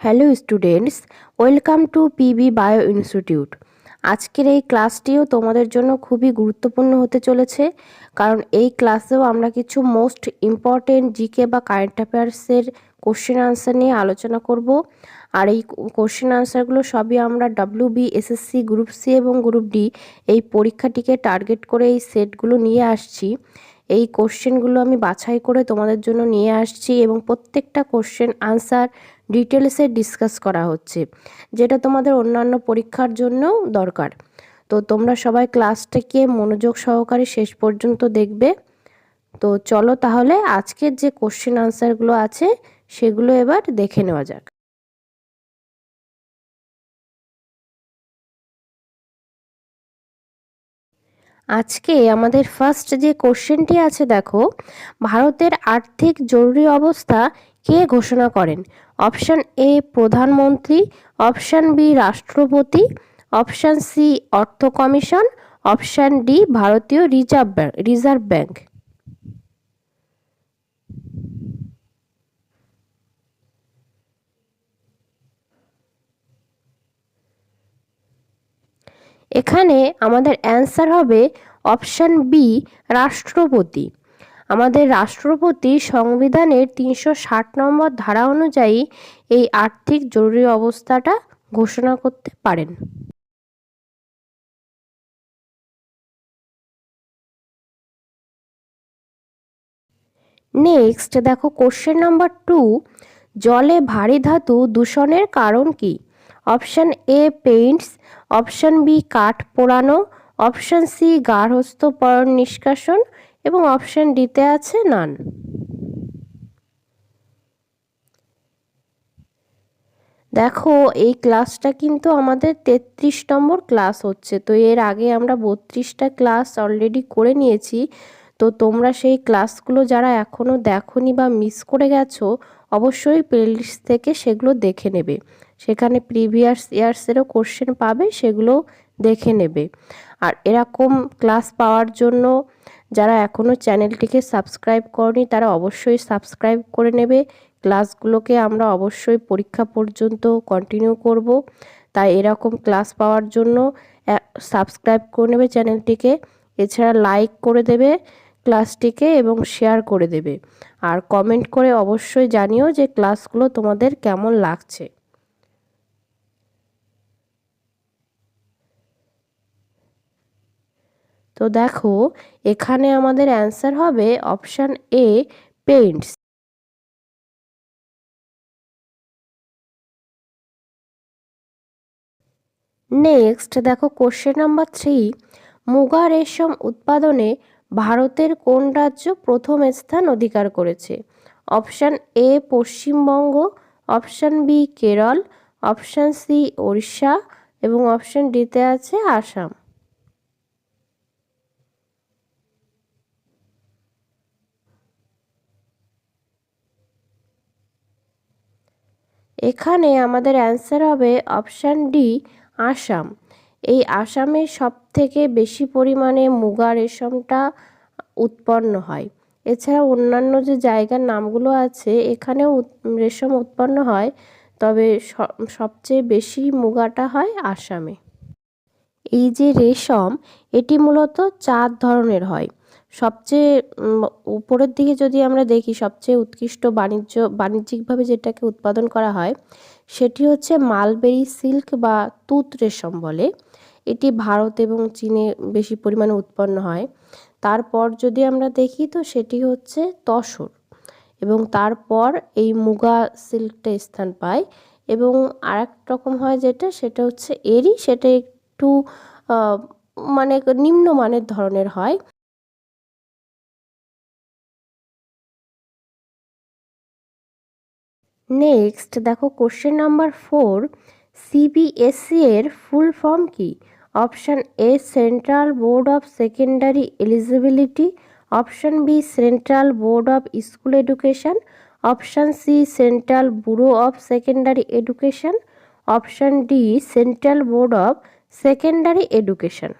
Hello students welcome to PB bio institute আজকের এই ক্লাসটিও তোমাদের জন্য খুবই গুরুত্বপূর্ণ হতে চলেছে, কারণ এই ক্লাসেও আমরা কিছু মোস্ট ইম্পর্টেন্ট জিকে বা কারেন্ট অ্যাফেয়ার্সের কোশ্চেন আনসার নিয়ে আলোচনা করব। আর এই কোশ্চেন আনসারগুলো সবই আমরা W B SSC group C এবং গ্রুপ ডি এই পরীক্ষাটিকে টার্গেট করে এই সেটগুলো নিয়ে আসছি। এই কোশ্চেনগুলো আমি বাছাই করে তোমাদের জন্য নিয়ে আসছি এবং প্রত্যেকটা কোশ্চেন আনসার ডিটেলসে ডিসকাস করা হচ্ছে, যেটা তোমাদের অন্যান্য পরীক্ষার জন্যও দরকার। তো তোমরা সবাই ক্লাসটাকে মনোযোগ সহকারে শেষ পর্যন্ত দেখবে। তো চলো তাহলে আজকের যে কোশ্চেন আনসারগুলো আছে, সেগুলো এবার দেখে নেওয়া যাক। আজকে আমাদের ফার্স্ট যে কোশ্চেনটি আছে, দেখো, ভারতের আর্থিক জরুরি অবস্থা কে ঘোষণা করেন? অপশান এ প্রধানমন্ত্রী, অপশান বি রাষ্ট্রপতি, অপশান সি অর্থ কমিশন, অপশান ডি ভারতীয় রিজার্ভ ব্যাংক রিজার্ভ ব্যাংক। এখানে আমাদের অ্যান্সার হবে অপশান বি রাষ্ট্রপতি। আমাদের রাষ্ট্রপতি সংবিধানের তিনশো ষাট নম্বর ধারা অনুযায়ী এই আর্থিক জরুরি অবস্থাটা ঘোষণা করতে পারেন। নেক্সট দেখো কোশ্চেন নাম্বার টু, জলে ভারী ধাতু দূষণের কারণ কি? Option A paints, option B কাঠ পোড়ানো, অপশান সি গার্হস্থ পরণ নিষ্কাশন এবং অপশান ডিতে আছে নান দেখো, এই ক্লাসটা কিন্তু আমাদের তেত্রিশ নম্বর ক্লাস হচ্ছে। তো এর আগে আমরা বত্রিশটা ক্লাস অলরেডি করে নিয়েছি। তো তোমরা সেই ক্লাসগুলো যারা এখনও দেখনি বা মিস করে গেছো, অবশ্যই প্লেলিস্ট থেকে সেগুলো দেখে নেবে। সেখানে প্রিভিয়াস ইয়ার্সেরও কোশ্চেন পাবে, সেগুলো দেখে নেবে। আর এরকম ক্লাস পাওয়ার জন্য যারা এখনও চ্যানেলটিকে সাবস্ক্রাইব করনি, তারা অবশ্যই সাবস্ক্রাইব করে নেবে। ক্লাসগুলোকে আমরা অবশ্যই পরীক্ষা পর্যন্ত কন্টিনিউ করব। তাই এরকম ক্লাস পাওয়ার জন্য সাবস্ক্রাইব করে নেবে চ্যানেলটিকে। এছাড়া লাইক করে দেবে ক্লাসটিকে এবং শেয়ার করে দেবে। আর কমেন্ট করে অবশ্যই জানিও যে ক্লাসগুলো তোমাদের কেমন লাগছে। তো দেখো, এখানে আমাদের অ্যান্সার হবে অপশান এ পেইন্টস নেক্সট দেখো কোশ্চেন নাম্বার থ্রি মুগা রেশম উৎপাদনে ভারতের কোন রাজ্য প্রথম স্থান অধিকার করেছে? Option A Paschimbanga option B Kerala option C Odisha, এবং অপশান ডিতে আছে আসাম। এখানে আমাদের অ্যান্সার হবে অপশান ডি আসাম। এই আসামে সব থেকে বেশি পরিমাণে মুগা রেশমটা উৎপন্ন হয়। এছাড়া অন্যান্য যে জায়গার নামগুলো আছে, এখানেও রেশম উৎপন্ন হয়, তবে সবচেয়ে বেশি মুগাটা হয় আসামে। এই যে রেশম, এটি মূলত চার ধরনের হয়। সবচেয়ে উপরের দিকে যদি আমরা দেখি, সবচেয়ে উৎকৃষ্ট বাণিজ্য, বাণিজ্যিকভাবে যেটাকে উৎপাদন করা হয়, সেটি হচ্ছে মালবেরি সিল্ক বা তুত রেশম বলে। এটি ভারত এবং চীনে বেশি পরিমাণে উৎপন্ন হয়। তারপর যদি আমরা দেখি, তো সেটি হচ্ছে তসর। এবং তারপর এই মুগা সিল্কটা স্থান পায়। এবং আর রকম হয় যেটা, সেটা হচ্ছে এরি সেটা একটু মানে নিম্নমানের ধরনের হয়। নেক্সট দেখো কোশ্চেন নাম্বার ফোর সিবিএসসি এর ফুল ফর্ম কি? Option A central board of secondary eligibility option B central board of school education option C central bureau of secondary education option D central board of secondary education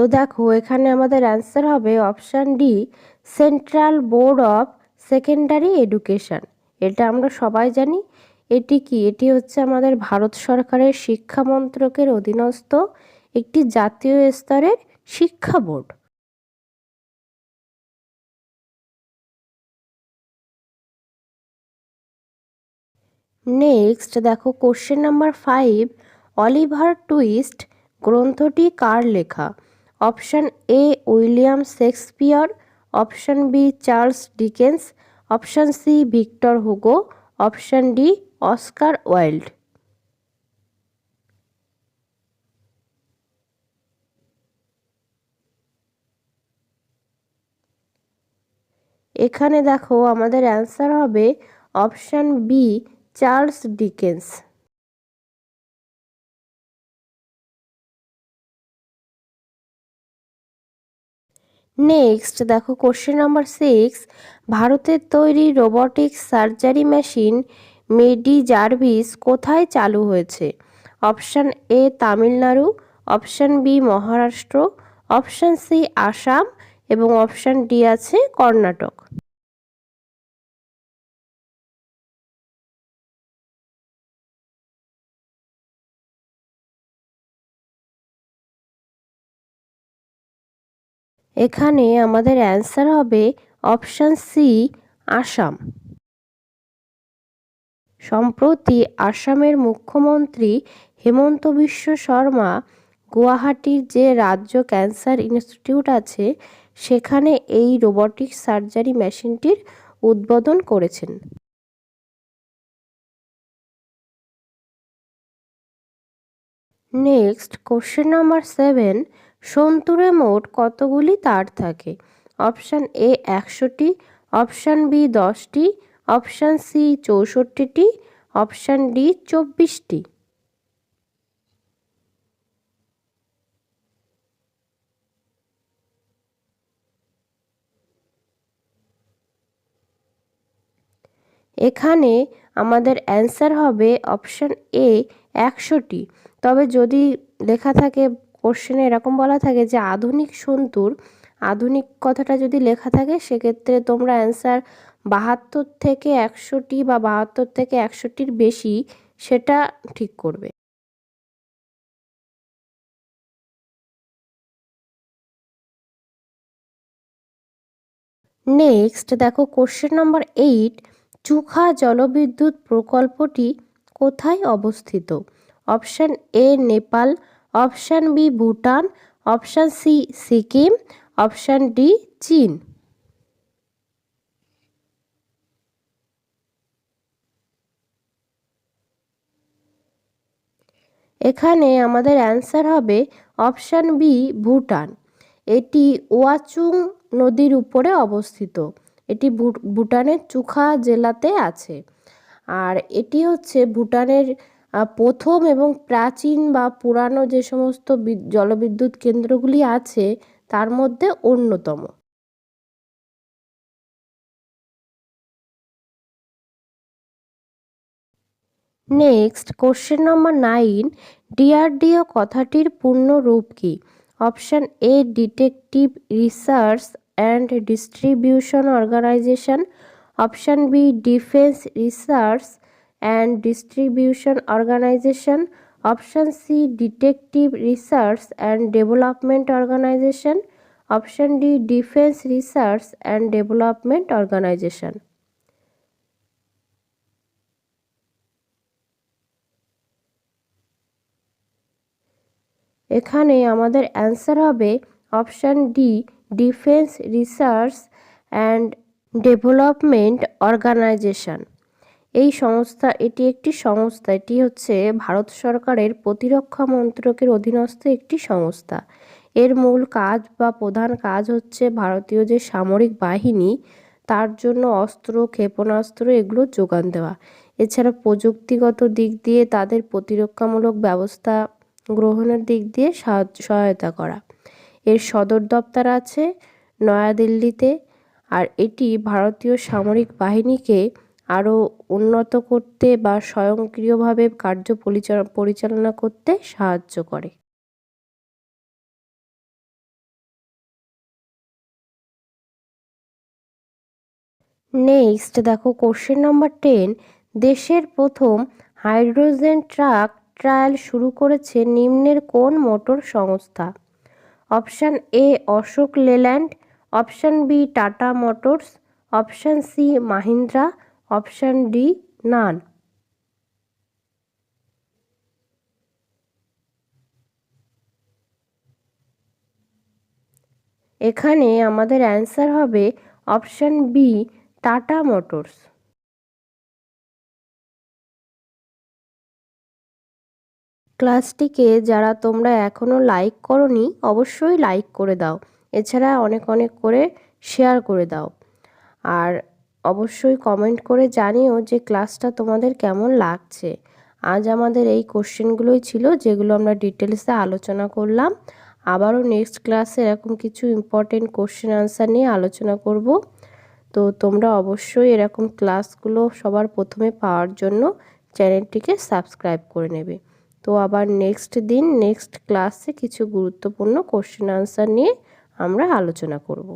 তো দেখো, এখানে আমাদের answer হবে option D central board of secondary education এটা আমরা সবাই জানি। এটি কি? এটি হচ্ছে আমাদের ভারত সরকারের শিক্ষা মন্ত্রকের অধীনস্থ একটি জাতীয় স্তরের শিক্ষা বোর্ড। নেক্সট দেখো question number five Oliver Twist গ্রন্থটি কার লেখা? Option A William Shakespeare, option B Charles Dickens, option C Victor Hugo, option D Oscar Wilde. এখানে দেখো আমাদের অ্যান্সার হবে option B Charles Dickens. Next দেখো কোশ্চেন নাম্বার সিক্স ভারতের তৈরি robotic surgery machine Medi Jarvis কোথায় চালু হয়েছে? Option A Tamil Nadu option B Maharashtra option C Assam, এবং অপশান ডি আছে কর্ণাটক। এখানে আমাদের অ্যান্সার হবে অপশান সি আসাম। সম্প্রতি আসামের মুখ্যমন্ত্রী হেমন্ত বিশ্ব শর্মা গুয়াহাটির যে রাজ্য ক্যান্সার ইনস্টিটিউট আছে, সেখানে এই রোবটিক সার্জারি মেশিনটির উদ্বোধন করেছেন। নেক্সট কোশ্চেন নাম্বার সেভেন সন্তুরে মোট কতগুলি তার থাকে? অপশান এ একশোটি, অপশান বি দশটি, অপশান সি চৌষট্টিটি, অপশান ডি চব্বিশটি। এখানে আমাদের অ্যান্সার হবে অপশান এ একশোটি। তবে যদি লেখা থাকে কোশ্চেনে এরকম বলা থাকে যে, আধুনিক সন্তুর, আধুনিক কথাটা যদি লেখা থাকে, সেক্ষেত্রে তোমরা অ্যান্সার বাহাত্তর থেকে একশোটি বা বাহাত্তর থেকে একশোটির বেশি সেটা ঠিক করবে। নেক্সট দেখো কোশ্চেন নম্বর এইট চুখা জলবিদ্যুৎ প্রকল্পটি কোথায় অবস্থিত? Option A Nepal option B Bhutan, option C Sikkim, option D চীন। এখানে আমাদের অ্যান্সার হবে অপশান বি ভুটান। এটি ওয়াচুং নদীর উপরে অবস্থিত। এটি ভুটানের চুখা জেলাতে আছে। আর এটি হচ্ছে ভুটানের প্রথম এবং প্রাচীন বা পুরানো যে সমস্ত জলবিদ্যুৎ কেন্দ্রগুলি আছে, তার মধ্যে অন্যতম। Next question number nine DRDO কথাটির পূর্ণ রূপ কী? Option A detective research and distribution organisation option B defence research and distribution organisation option C detective research and development organisation option D defence research and development organisation এখানে আমাদের answer হবে option D defence research and development organisation এই সংস্থা, এটি একটি সংস্থা। এটি হচ্ছে ভারত সরকারের প্রতিরক্ষা মন্ত্রকের অধীনস্থ একটি সংস্থা। এর মূল কাজ বা প্রধান কাজ হচ্ছে ভারতীয় যে সামরিক বাহিনী, তার জন্য অস্ত্র, ক্ষেপণাস্ত্র এগুলো যোগান দেওয়া। এছাড়া প্রযুক্তিগত দিক দিয়ে তাদের প্রতিরক্ষামূলক ব্যবস্থা গ্রহণের দিক দিয়ে সহায়তা করা। এর সদর দপ্তর আছে নয়াদিল্লিতে, আর এটি ভারতীয় সামরিক বাহিনীকে আরও উন্নত করতে বা স্বয়ংক্রিয়ভাবে কার্য পরিচালনা করতে সাহায্য করে। নেক্সট দেখো কোশ্চেন নাম্বার টেন দেশের প্রথম হাইড্রোজেন ট্রাক ট্রায়াল শুরু করেছে নিম্নের কোন মোটর সংস্থা? Option A Ashok Leyland option B Tata motors option C Mahindra option D, none. এখানে আমাদের অ্যান্সার হবে অপশান বি টাটা মোটরস। ক্লাসটিকে যারা তোমরা এখনও লাইক করনি, অবশ্যই লাইক করে দাও। এছাড়া অনেক অনেক করে শেয়ার করে দাও। আর অবশ্যই কমেন্ট করে জানিও যে ক্লাসটা তোমাদের কেমন লাগছে। আজ আমাদের এই কোশ্চেনগুলোই ছিল, যেগুলো আমরা ডিটেলসে আলোচনা করলাম। আবারও নেক্সট ক্লাসে এরকম কিছু ইম্পর্টেন্ট কোশ্চেন আনসার নিয়ে আলোচনা করব। তো তোমরা অবশ্যই এরকম ক্লাসগুলো সবার প্রথমে পাওয়ার জন্য চ্যানেলটিকে সাবস্ক্রাইব করে নেবে। তো আবার নেক্সট দিন নেক্সট ক্লাসে কিছু গুরুত্বপূর্ণ কোশ্চেন আনসার নিয়ে আমরা আলোচনা করব।